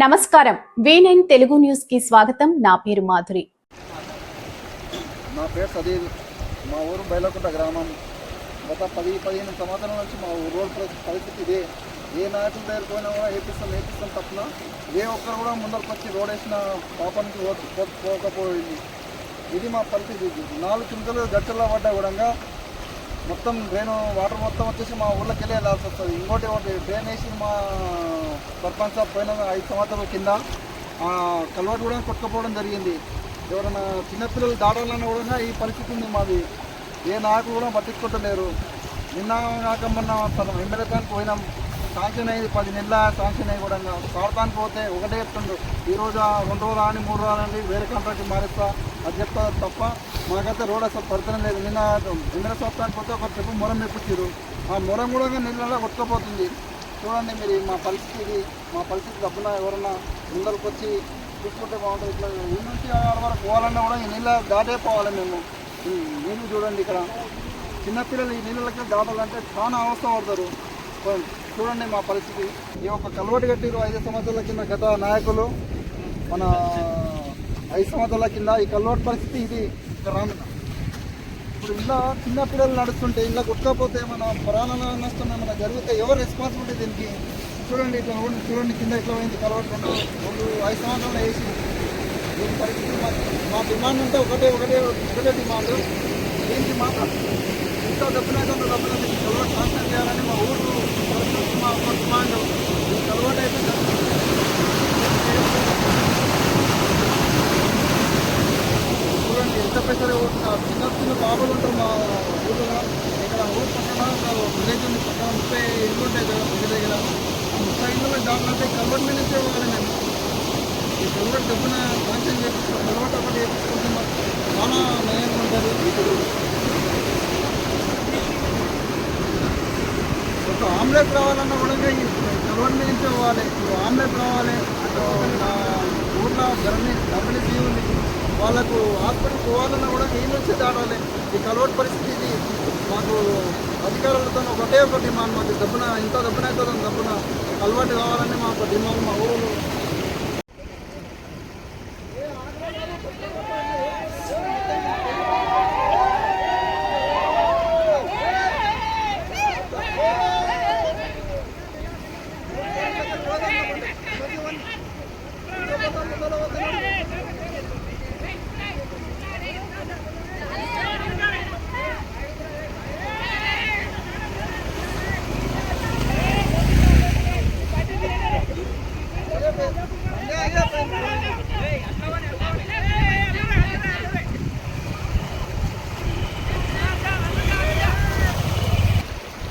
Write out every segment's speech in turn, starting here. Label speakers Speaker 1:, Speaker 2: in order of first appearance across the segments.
Speaker 1: నమస్కారం. V nine Telugu న్యూస్కి స్వాగతం. నా పేరు మాధురి.
Speaker 2: నా పేరు సదీల్ మా ఊరు బయలకుంట గ్రామం. గత పది పదిహేను సంవత్సరాల నుంచి మా ఊరు పరిస్థితి ఇదే. ఏ నాయకుల దగ్గర పోయినా కూడా వేపిస్తాం ఏపిస్తాం తప్పున ఏ ఒక్కరు కూడా ముందరకు వచ్చి రోడ్ వేసిన పాపానికి పోకపోయింది. ఇది మా పరిస్థితి. నాలుగు కిందలు గట్టల్లో పడ్డా కూడా మొత్తం డ్రైన్ వాటర్ మొత్తం వచ్చేసి మా ఊళ్ళకి వెళ్ళి వెళ్ళాల్సి వస్తుంది. ఇంకోటి ఒకటి డ్రైన్ వేసి మా సర్పంచ్ పోయిన ఐదు సంవత్సరాల కింద ఆ కల్వర్ట్ కూడా కొట్టుకుపోవడం జరిగింది. ఎవరైనా చిన్నపిల్లలు దాటాలన్నా కూడా ఈ పరిస్థితి ఉంది మాది. ఏ నాయకులు కూడా పట్టించుకుంటలేరు నిన్న కాక మొన్న తన ఎమ్మెల్యే దానికి పోయినాం. శాంక్షన్ అయ్యి పది నెలల శాంక్షన్ అయ్యి కూడా సాడతానికి పోతే ఒకటే చెప్తుండ్రు. ఈ రోజు రెండు రోజులు అని మూడు రోజులు అని వేరే కాంట్రాక్ట్ మారిస్తా అది చెప్తా తప్ప మాకైతే రోడ్ అసలు పడతనే లేదు. నిన్న ఎమ్మెల్యే సంవత్సరానికి పోతే ఒక ట్రిప్ మొరం మెప్పించారు ఆ మొరం కూడా నీళ్ళలో కొట్టుకుపోతుంది. చూడండి మీరు మా పరిస్థితి మా పరిస్థితి తప్పున? ఎవరన్నా ముందరికి వచ్చి చూసుకుంటే బాగుంటుంది. ఇట్లా ఈ నుంచి ఆడ వరకు పోవాలన్నా కూడా ఈ నీళ్ళ దాటే పోవాలి మేము. నీళ్ళు చూడండి ఇక్కడ. చిన్నపిల్లలు ఈ నీళ్ళకి దాటాలంటే చాలా అవస్థ పడతారు. చూడండి మా పరిస్థితి. ఈ ఒక కలవటి కట్టిరు ఐదు సంవత్సరాల కింద గత నాయకులు మన ఐదు సంవత్సరాల కింద ఈ కలవటి పరిస్థితి ఇది రాను ఇప్పుడు ఇలా చిన్నపిల్లలు నడుస్తుంటే ఇలా కొట్టకపోతే మన ప్రాణాల నష్టం ఏమైనా జరిగితే ఎవరు రెస్పాన్సిబిలిటీ దీనికి? చూడండి ఇట్లా రోడ్డు చూడండి కింద ఇట్లా పోయింది కలవట్ రెండు ఐదు సంవత్సరాలు వేసి. దీని పరిస్థితి మా మా డిమాండ్ అంటే ఒకటే ఒకటే ఒకటే డిమాండ్. దీనికి మాత్రం? ఇంత డబ్బునైతే డబ్బులు కలవట్ ట్రాన్స్ఫర్ చేయాలని మా ఊరు మా ఒక డిమాండ్ ఈ అయితే చూడండి ఎంత పైసలు చిన్న చిన్న బాబులు ఉంటారు మా ఊళ్ళో ఇక్కడ ఊరు పక్కన విలేజ్ ఉంది. పక్కన ముప్పై ఇల్లు ఉంటాయి కదా ఇంటి దగ్గర. ముప్పై ఇల్లు మీద నుంచే నేను ఈ కల్వర్ డబ్బున శాంక్షన్ చేపిస్తాం కల్వర్ ఒకటి చాలా నయంగా ఉంటుంది. ఒక ఆమ్లెట్ రావాలన్నా కూడా ఈ కల్వర్ మీద పోవాలి ఇప్పుడు ఆమ్లెట్ రావాలి. అటు నా ఊర్లో ధరని డబ్బులు ఉంది వాళ్ళకు హాస్పిటల్ పోవాలన్నా కూడా ఈ నుంచి దాటాలి. ఈ కలవట్ పరిస్థితి ఇది. మాకు అధికారులతో ఒకటే ఒక డిమాండ్ మాకు దప్పున ఇంత డబ్బున అవుతుంది దప్పున అలవాటు కావాలని మాకు డిమాండ్ మా ఊరు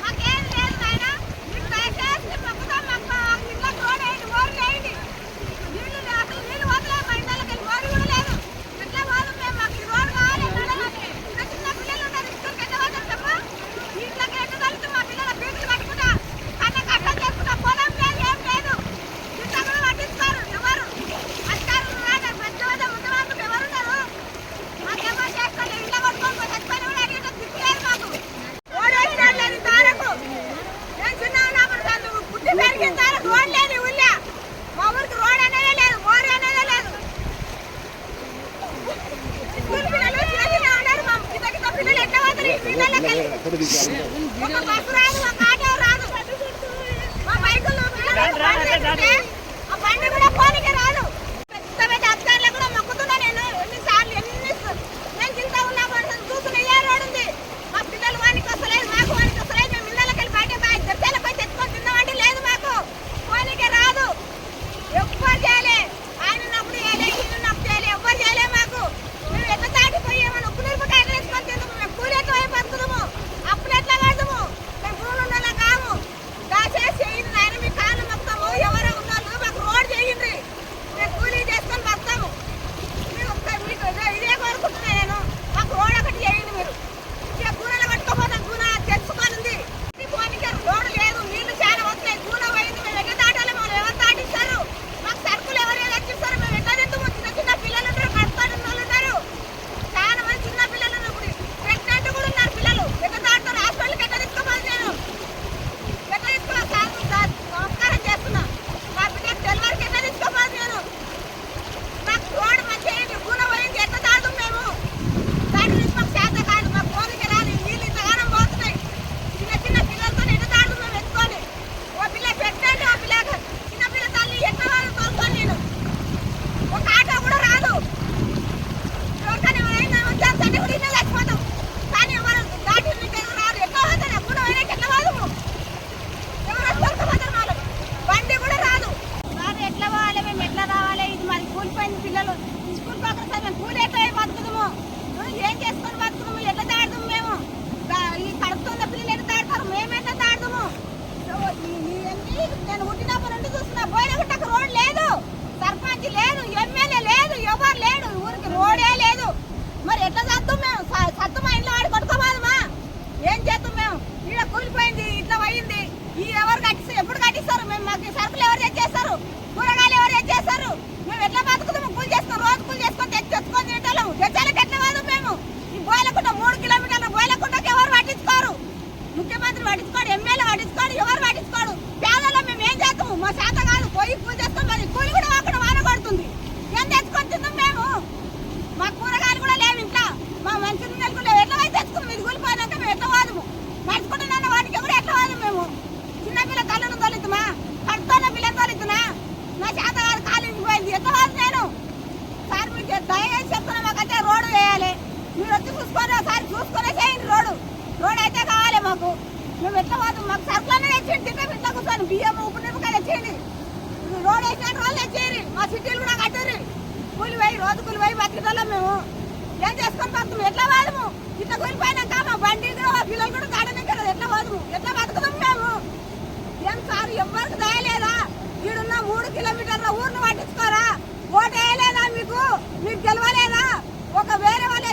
Speaker 3: మాకేం లేదు నాయనా మీరు దయచేసి మొక్కుతాం మాకు ఇంట్లో రోడ్ వేయండి మోరు వేయండి నీళ్ళు లే- అసలు నీళ్ళు వదలే మా ఇంట్లోకి మోరు కూడా లేదు ఎట్లా పోదాం మేము మాకు ఈ రోడ్ కావాలి నడవాలి ఇంకా చిన్న పిల్లలు ఉన్నారు స్కూల్కి ఎట్లా పోతాం చెప్పు ఇంట్లోకి ఎట్లా తలుపుతాం మా పిల్లల ఫీజులు కట్టుకుంటా కన్నా కష్టం చేసుకుంటా పొలం లేదు ఏం లేదు ఇంట్లో కూడా పట్టించుకోరు ఎవరు అధికారులు రాదు పెద్దవాళ్ళు ముందు ఎవరున్నారు మాకేమో చేసుకోండి ఇంట్లో కొట్టుకొని పోయి చచ్చిపోయిన కూడా అడిగితే దిక్కు లేదు మాకు రోడ్ వేసినాడు లేదు తారకు నేను చిన్న ఉన్నప్పుడు కాదు పుట్టి పెరిగిన తారకు రోడ్ లేదు ఊళ్ళో మా ఊరికి రోడ్ అనేదే లేదు మోరు అనేదే లేదు స్కూల్ పిల్లలు చిన్న చిన్న ఉన్నారు మా కింద కింద పిల్లలు ఎట్లా పోతారు ఈ మేము ఎట్లా పోతాం మాకు సరుకులనే తెచ్చేయండి తింటే ఇట్లా కూర్చోండి బియ్యం ఉప్పు నిమ్మకాయ తెచ్చేయండి. రోడ్ వేసిన వాళ్ళు తెచ్చేయండి. మా సిటీలు కూడా కట్టరు కూలి పోయి రోజు కూలి పోయి బతికితల్లం మేము. ఏం చేసుకొని పోతాం ఎట్లా పోదాము ఇట్లా కూలిపోయినాక మా బండి పిల్లలు కూడా కాడనే కదా ఎట్లా పోదాము ఎట్లా బతుకుతాం మేము? ఏం సార్ ఎవరికి దయలేదా? ఈడున్న మూడు కిలోమీటర్ల ఊరిని పట్టించుకోరా? ఓటేయలేదా మీకు? మీకు గెలవలేదా? ఒక వేరే వాళ్ళే